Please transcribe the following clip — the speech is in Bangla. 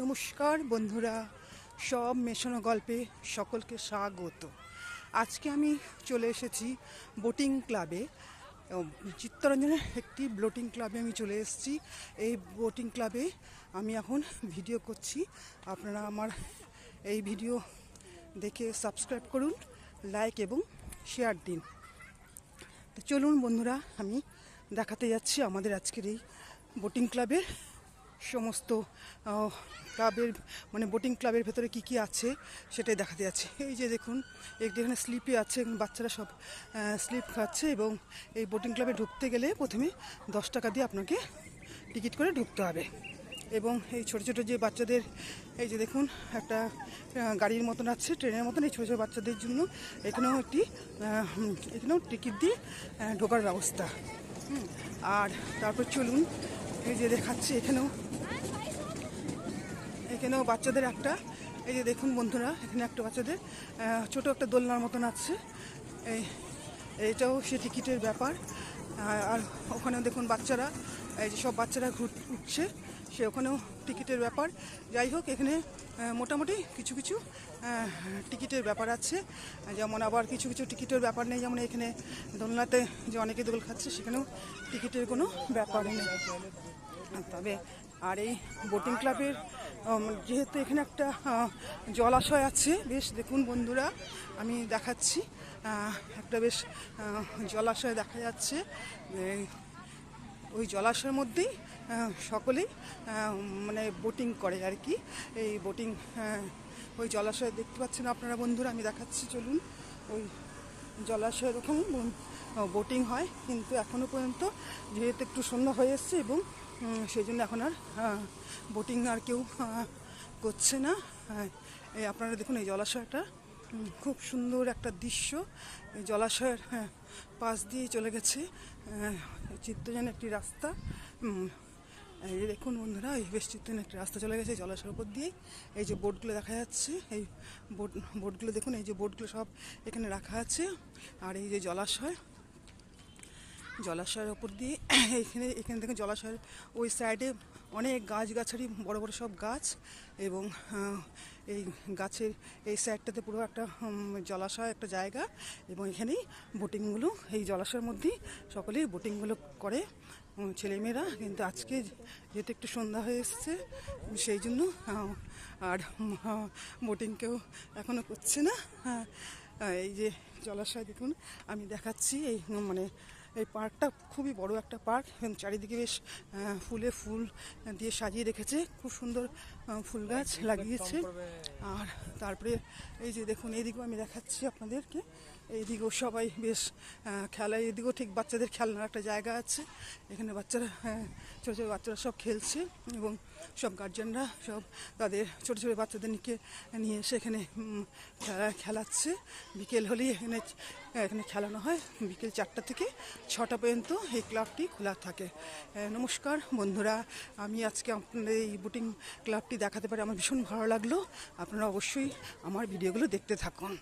নমস্কার বন্ধুরা, সব মেশানো গল্পে সকলকে স্বাগত। আজকে আমি চলে এসেছি বোটিং ক্লাবে। চিত্তরঞ্জনের একটি বোটিং ক্লাবে আমি চলে এসেছি। এই বোটিং ক্লাবে আমি এখন ভিডিও করছি। আপনারা আমার এই ভিডিও দেখে সাবস্ক্রাইব করুন, লাইক এবং শেয়ার দিন। তো চলুন বন্ধুরা, আমি দেখাতে যাচ্ছি আমাদের আজকের এই বোটিং ক্লাবের সমস্ত ক্লাবের মানে বোটিং ক্লাবের ভেতরে কি কি আছে সেটাই দেখাতে যাচ্ছে। এই যে দেখুন এখানে স্লিপে আছে বাচ্চারা সব স্লিপ খাচ্ছে এবং এই বোটিং ক্লাবে ঢুকতে গেলে প্রথমে দশ টাকা দিয়ে আপনাকে টিকিট করে ঢুকতে হবে। এবং এই ছোটো ছোটো যে বাচ্চাদের, এই যে দেখুন, একটা গাড়ির মতন আছে, ট্রেনের মতন, এই ছোটো ছোটো বাচ্চাদের জন্য এখানেও একটি এখানেও টিকিট দিয়ে ঢোকার ব্যবস্থা। আর তারপর চলুন এই যে দেখাচ্ছে এখানেও। এখানেও বাচ্চাদের একটা। এই যে দেখুন বন্ধুরা, এখানে একটা বাচ্চাদের ছোট একটা দোলনার মতন আছে। এই এইটাও সে টিকিটের ব্যাপার। আর ওখানেও দেখুন বাচ্চারা, এই যে সব বাচ্চারা ঘুর, উঠছে। সে ওখানেও টিকিটের ব্যাপার। যাই হোক, এখানে মোটামুটি কিছু কিছু টিকিটের ব্যাপার আছে। যেমন আবার কিছু কিছু টিকিটের ব্যাপার নেই। যেমন এখানে দোলনাতে যে অনেকে দোল খাচ্ছে, সেখানেও টিকিটের কোনো ব্যাপার নেই। তবে, আর এই বোটিং ক্লাবের যেহেতু এখানে একটা জলাশয় আছে, বেশ দেখুন বন্ধুরা, আমি দেখাচ্ছি। একটা বেশ জলাশয় দেখা যাচ্ছে। ওই জলাশয়ের মধ্যেই সকলেই মানে বোটিং করে আর কি। এই বোটিং ওই জলাশয় দেখতে পাচ্ছেন আপনারা বন্ধুরা আমি দেখাচ্ছি চলুন। ওই জলাশয়ের ওখানে বোটিং হয় কিন্তু এখনও পর্যন্ত যেহেতু একটু সন্ধ্যা হয়ে এসছে এবং সেই জন্য এখন আর বোটিং আর কেউ করছে না। এই আপনারা দেখুন এই জলাশয়টা খুব সুন্দর একটা দৃশ্য। জলাশয়ের হ্যাঁ, পাশ দিয়ে চলে গেছে চিত্তজন একটি রাস্তা এই যে দেখুন বন্ধুরা, এই চিত্তজন একটি রাস্তা চলে গেছে, জলাশয়ের উপর দিয়ে এই যে বোটগুলো দেখা যাচ্ছে, এই বোট, বোটগুলো দেখুন, এই যে বোটগুলো সব এখানে রাখা আছে। আর এই যে জলাশয়, জলাশয়ের ওপর দিয়ে এখানে এখানে দেখুন জলাশয়ের ওই সাইডে অনেক গাছগাছালি, বড় বড় সব গাছ এবং এই গাছের এই সাইডটাতে পুরো একটা জলাশয়, একটা জায়গা এবং এখানেই বোটিংগুলো এই জলাশয়ের মধ্যেই সকলেই বোটিংগুলো করে। ছেলেমেয়েরা কিন্তু আজকে যেহেতু একটু সন্ধ্যা হয়ে এসছে সেই জন্য আর বোটিং কেউ এখনও করছে না। হ্যাঁ, এই যে জলাশয় দেখুন আমি দেখাচ্ছি এই মানে এই পার্কটা খুবই বড় একটা পার্ক। এবং চারিদিকে বেশ ফুলে ফুল দিয়ে সাজিয়ে রেখেছে। খুব সুন্দর ফুল গাছ লাগিয়েছে। আর তারপরে এই যে দেখুন এইদিকেও আমি দেখাচ্ছি আপনাদেরকে। এইদিকেও সবাই বেশ আহ, খেলা। এইদিকেও ঠিক বাচ্চাদের খেলনার একটা জায়গা আছে। এখানে বাচ্চারা হ্যাঁ, ছোটো ছোটো বাচ্চারা সব খেলছে এবং সব গার্জেনরা সব তাদের ছোটো ছোটো বাচ্চাদের নিয়ে নিয়ে এসে এখানে খেলা খেলাচ্ছে। বিকেল হলেই এখানে এখানে খেলানো হয়। বিকেল চারটা থেকে ছটা পর্যন্ত এই ক্লাবটি খোলা থাকে। নমস্কার বন্ধুরা। আমি আজকে আপনাদের এই বোটিং ক্লাবটি দেখাতে পারে আমার ভীষণ ভালো লাগল। আপনারা অবশ্যই আমার ভিডিওগুলো দেখতে থাকুন।